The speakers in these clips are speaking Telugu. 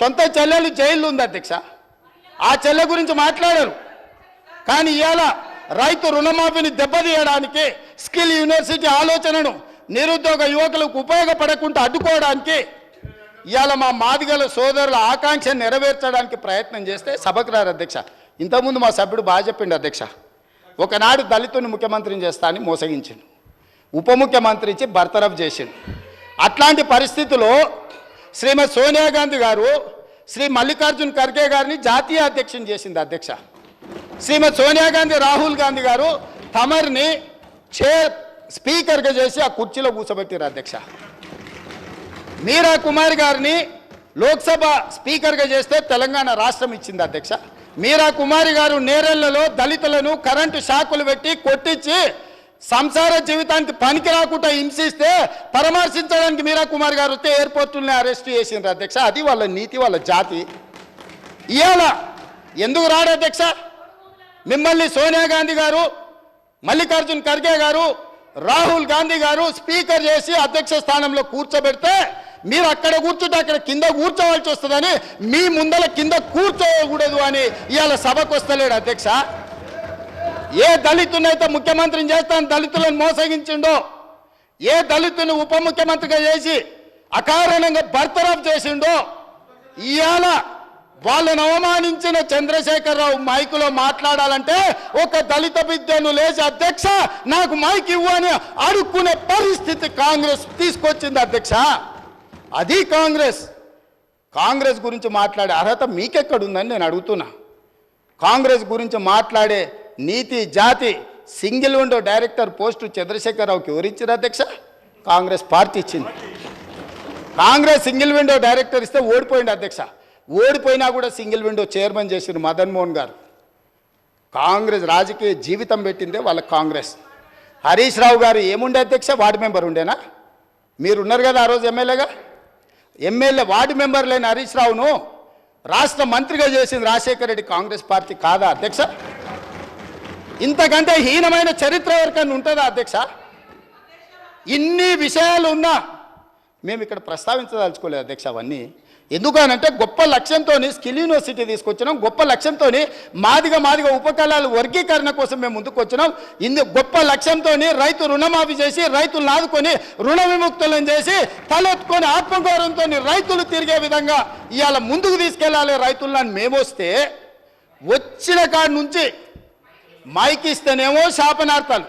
సొంత చెల్లెలు జైల్లో ఉంది అధ్యక్ష. ఆ చెల్లె గురించి మాట్లాడారు. కానీ ఇవాళ రైతు రుణమాఫీని దెబ్బతీయడానికి స్కిల్ యూనివర్సిటీ ఆలోచనను నిరుద్యోగ యువకులకు ఉపయోగపడకుండా అడ్డుకోవడానికి ఇవాళ మా మాదిగల సోదరుల ఆకాంక్ష నెరవేర్చడానికి ప్రయత్నం చేస్తే సభకు రారు అధ్యక్ష. ఇంతకుముందు మా సభ్యుడు బాగా చెప్పిండు అధ్యక్ష. ఒకనాడు దళితుని ముఖ్యమంత్రిని చేస్తా అని మోసగించిండు. ఉప ముఖ్యమంత్రి ఇచ్చి బర్తరఫ్ చేసిండు. అట్లాంటి పరిస్థితుల్లో శ్రీమతి సోనియా గాంధీ గారు శ్రీ మల్లికార్జున్ ఖర్గే గారిని జాతీయ అధ్యక్షుని చేసింది అధ్యక్ష. శ్రీమతి సోనియా గాంధీ రాహుల్ గాంధీ గారు తమర్ని చైర్ స్పీకర్గా చేసి ఆ కుర్చీలో కూర్చోబెట్టారు అధ్యక్ష. మీరా కుమార్ గారిని లోక్సభ స్పీకర్గా చేస్తే తెలంగాణ రాష్ట్రం ఇచ్చింది అధ్యక్ష. మీరా కుమారి గారు నేరెళ్ళలో దళితులను కరెంటు షాకులు పెట్టి కొట్టించి సంసార జీవితానికి పనికి రాకుండా హింసిస్తే పరామర్శించడానికి మీరా కుమార్ గారు వస్తే ఎయిర్పోర్టుల్ని అరెస్ట్ చేసిండ్రు అధ్యక్ష. అది వాళ్ళ నీతి వాళ్ళ జాతి. ఇవాళ ఎందుకు రాడు అధ్యక్ష? మిమ్మల్ని సోనియా గాంధీ గారు మల్లికార్జున్ ఖర్గే గారు రాహుల్ గాంధీ గారు స్పీకర్ చేసి అధ్యక్ష స్థానంలో కూర్చోబెడితే మీరు అక్కడ కూర్చుంటే అక్కడ కింద కూర్చోవాల్సి వస్తుందని మీ ముందల కింద కూర్చోకూడదు అని ఇవాళ సభకు వస్తలేడు అధ్యక్ష. ఏ దళితునైతే ముఖ్యమంత్రిని చేస్తాను దళితులను మోసగించిండో ఏ దళితుని ఉప ముఖ్యమంత్రిగా చేసి అకారణంగా బర్తరఫ్ చేసిండో ఇవాళ వాళ్ళని అవమానించిన చంద్రశేఖరరావు మైకులో మాట్లాడాలంటే ఒక దళిత బిడ్డను లేచి అధ్యక్ష నాకు మైక్ ఇవ్వు అని అడుక్కునే పరిస్థితి కాంగ్రెస్ తీసుకొచ్చింది అధ్యక్ష. అది కాంగ్రెస్. కాంగ్రెస్ గురించి మాట్లాడే అర్హత మీకెక్కడుందని నేను అడుగుతున్నా. కాంగ్రెస్ గురించి మాట్లాడే నీతి జాతి సింగిల్ విండో డైరెక్టర్ పోస్టు చంద్రశేఖరరావుకి ఎవరిచ్చారు అధ్యక్ష కాంగ్రెస్ పార్టీ ఇచ్చింది. కాంగ్రెస్ సింగిల్ విండో డైరెక్టర్ ఇస్తే ఓడిపోయింది అధ్యక్ష. ఓడిపోయినా కూడా సింగిల్ విండో చైర్మన్ చేసిన మదన్ మోహన్ గారు. కాంగ్రెస్ రాజకీయ జీవితం పెట్టిందే వాళ్ళ కాంగ్రెస్. హరీష్ రావు గారు ఏముండే అధ్యక్ష? వార్డు మెంబర్ ఉండేనా? మీరు ఉన్నారు కదా ఆ రోజు ఎమ్మెల్యేగా? ఎమ్మెల్యే వార్డు మెంబర్ లేని హరీష్ రావును రాష్ట్ర మంత్రిగా చేసింది రాజశేఖర రెడ్డి కాంగ్రెస్ పార్టీ కాదా అధ్యక్ష? ఇంతకంటే హీనమైన చరిత్ర ఎవరికన్నా ఉంటుందా అధ్యక్ష? ఇన్ని విషయాలు ఉన్నా మేము ఇక్కడ ప్రస్తావించదలుచుకోలేదు అధ్యక్ష అవన్నీ. ఎందుకనంటే గొప్ప లక్ష్యంతో స్కిల్ యూనివర్సిటీ తీసుకొచ్చినాం గొప్ప లక్ష్యంతో మాదిగా మాదిగా ఉపకళాల వర్గీకరణ కోసం మేము ముందుకు వచ్చినాం. ఇందు గొప్ప లక్ష్యంతో రైతు రుణమాఫీ చేసి రైతులను ఆదుకొని రుణ విముక్తులను చేసి తలెత్తుకొని ఆత్మగౌరవంతో రైతులు తిరిగే విధంగా ఇవాళ ముందుకు తీసుకెళ్ళాలి రైతులను మేము వస్తే వచ్చిన కాడి నుంచి మైక్ ఇస్తేనేమో శాపనార్థాలు.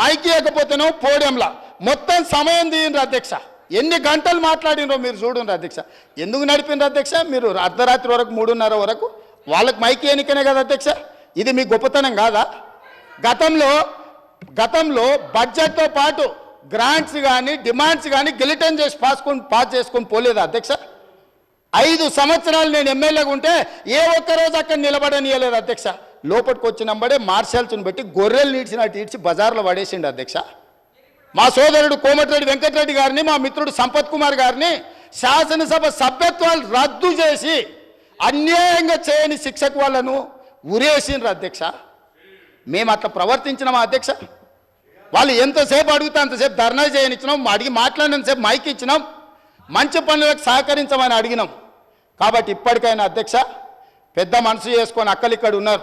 మైక్ ఇవ్వకపోతేనేమో పోడియంలా. మొత్తం సమయం తీయండి అధ్యక్ష. ఎన్ని గంటలు మాట్లాడినరో మీరు చూడండి అధ్యక్ష. ఎందుకు నడిపినారు అధ్యక్ష? మీరు అర్ధరాత్రి వరకు మూడున్నర వరకు వాళ్ళకి మైక్ ఎన్నికనే కదా అధ్యక్ష. ఇది మీ గొప్పతనం కాదా? గతంలో గతంలో బడ్జెట్తో పాటు గ్రాంట్స్ కానీ డిమాండ్స్ కానీ గిలిటన్ చేసి పాసుకొని పాస్ చేసుకొని పోలేదా అధ్యక్ష? ఐదు సంవత్సరాలు నేను ఎమ్మెల్యేగా ఉంటే ఏ ఒక్క రోజు అక్కడ నిలబడనియలేదు అధ్యక్ష. లోపలికి వచ్చినంబడే మార్షల్స్ని బట్టి గొర్రెలు నీడ్చినట్టు ఈడ్చి బజార్లో పడేసిండు అధ్యక్ష. మా సోదరుడు కోమటిరెడ్డి వెంకటరెడ్డి గారిని మా మిత్రుడు సంపత్ కుమార్ గారిని శాసనసభ సభ్యత్వాలు రద్దు చేసి అన్యాయంగా చేయని శిక్షకు వాళ్ళను ఉరేసిండ్రు అధ్యక్ష. మేము అట్లా ప్రవర్తించినామా అధ్యక్ష? వాళ్ళు ఎంతసేపు అడిగితే అంతసేపు ధర్నా చేయనిచ్చినాం అడిగి మాట్లాడినంతసేపు మైక్ ఇచ్చినాం మంచి పనులకు సహకరించమని అడిగినాం. కాబట్టి ఇప్పటికైనా అధ్యక్ష పెద్ద మనసు చేసుకొని అక్కలు ఇక్కడ ఉన్నారు